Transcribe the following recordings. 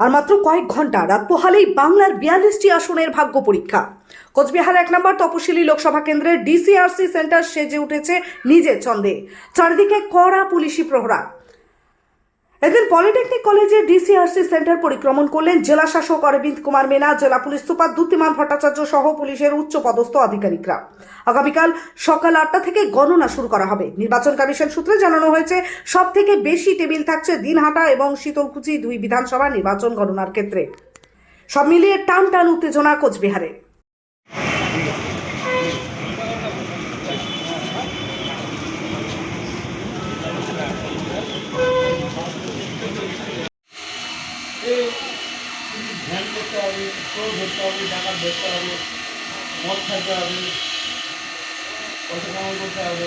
আর মাত্র কয়েক ঘণ্টা রাত পোহালেই বাংলার বিয়াল্লিশটি আসনের ভাগ্য পরীক্ষা। কোচবিহার এক নম্বর তপশিলি লোকসভা কেন্দ্রের ডিসিআরসি সেন্টার সেজে উঠেছে নিজের ছন্দে। চারিদিকে কড়া পুলিশি প্রহরা। এদিন পলিটেকনিক কলেজের ডিসিআরসি সেন্টার পরিক্রমণ করলেন জেলা শাসক অরবিন্দ কুমার মেনা, জেলা পুলিশ সুপার দ্যুতিমান ভট্টাচার্য সহ পুলিশের উচ্চ পদস্থ আধিকারিকরা। আগামীকাল সকাল আটটা থেকে গণনা শুরু করা হবে। নির্বাচন কমিশন সূত্রে জানানো হয়েছে সব থেকে বেশি টেবিল থাকছে দিনহাটা এবং শীতলকুচি দুই বিধানসভা নির্বাচন গণনার ক্ষেত্রে। সব মিলিয়ে টান টান উত্তেজনা কোচবিহারে। চোর ধরতে হবে টাকা ধরতে হবে মদ খাইতে হবে পয়সা কামাই করতে হবে।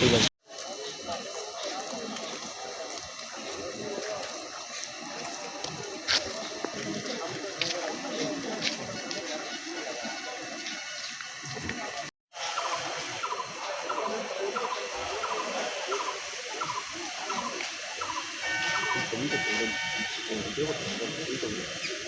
这个。品种的品种，品的品种，品。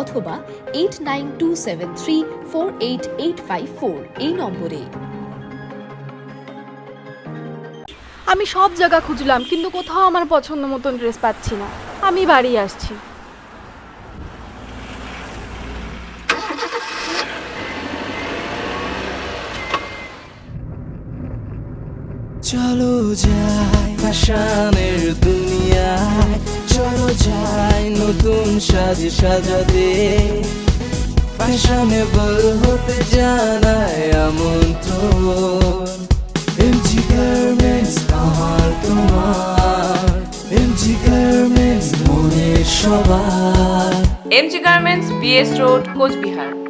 অথবা eight nine two seven three four eight eight five four এই নম্বরে। আমি সব জায়গা খুঁজলাম কিন্তু কোথাও আমার পছন্দ মতন ড্রেস পাচ্ছি না। আমি বাড়ি আসছি। চলো যাই ফ্যাশনের দুনিয়ায়। চলো যাই নতুন সাজে সাজাতে। ফ্যাশনেবল হতে জানায় আমন্ত্রণ। এমজি গার্মেন্টস আমার তোমার। এমজি গার্মেন্টস মনের সবার MG garments BS road Coochbehar.